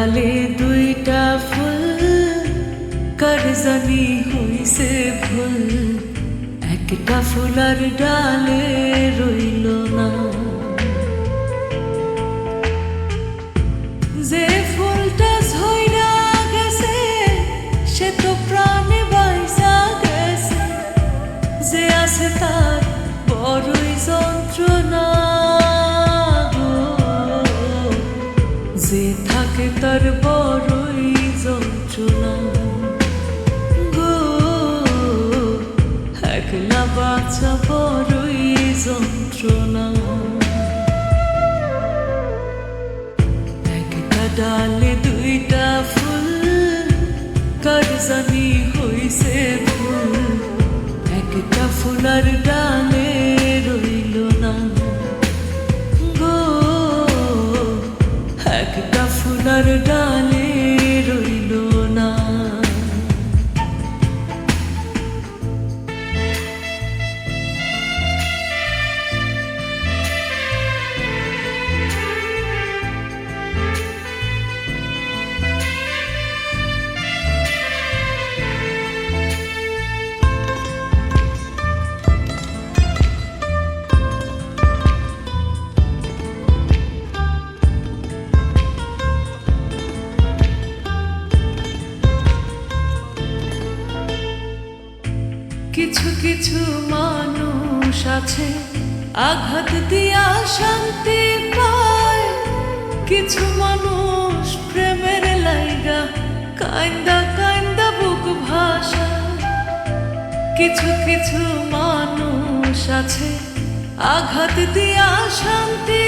ডালে দুইটা ফুল কার জানি হইছে ভুল একটা ফুলার ডালে রইল না যে ফুলটা ঝইরা গেছে সে তো প্রাণে বাইসা গেছে যে আছে তার বড়ই যন্ত্রণা। গো একলা বাচ্চা বড়ই যন্ত্রণা। একটা ডালে ফুলার কিছু কিছু মানুষ আছে, আঘাত দিয়া শান্তি পায়। কিছু মানুষ প্রেমের লাইগা কান্দা কান্দা বুক ভাষা কিছু কিছু মানুষ আছে, আঘাত দিয়া শান্তি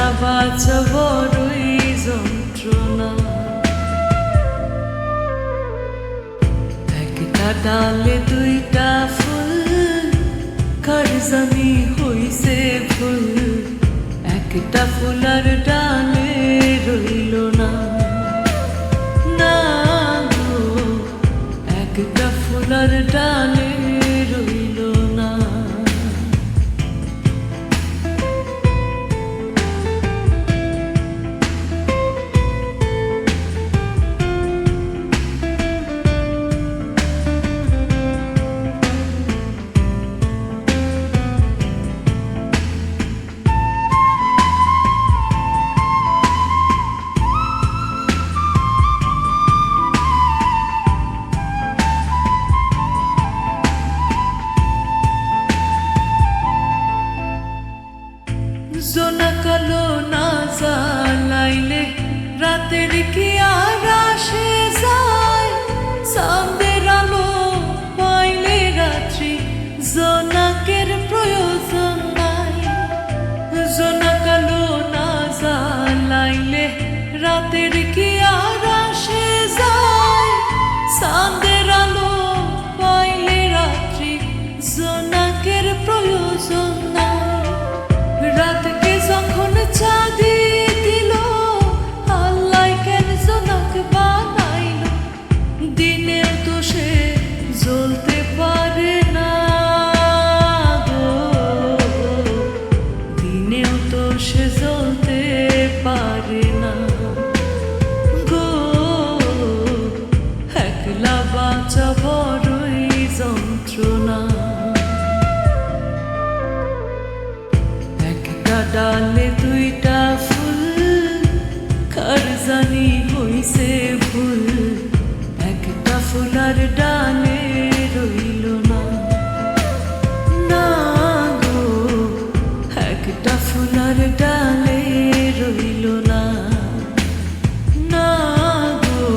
একলা বাচ্চা বড়ই যন্ত্রণা ডালে দুইটা ফুল কার জানি হইছে ফুল একটা ফুলার ডালে রাতের কি আর আসে যায়। চাঁদের আলো পাইলে রাত্রি জোনাকের প্রয়োজন নাই। ডালে দুইটা ফুল কার জানি হইছে ভুল। একটা ফুলার ডালে রইল না। না গো, একটা ফুলার ডালে রইল না। না গো,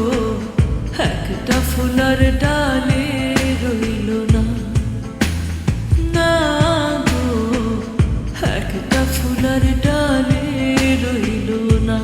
একটা ফুলার ডালে একটা ফুল ফুলার ডালে রইল না।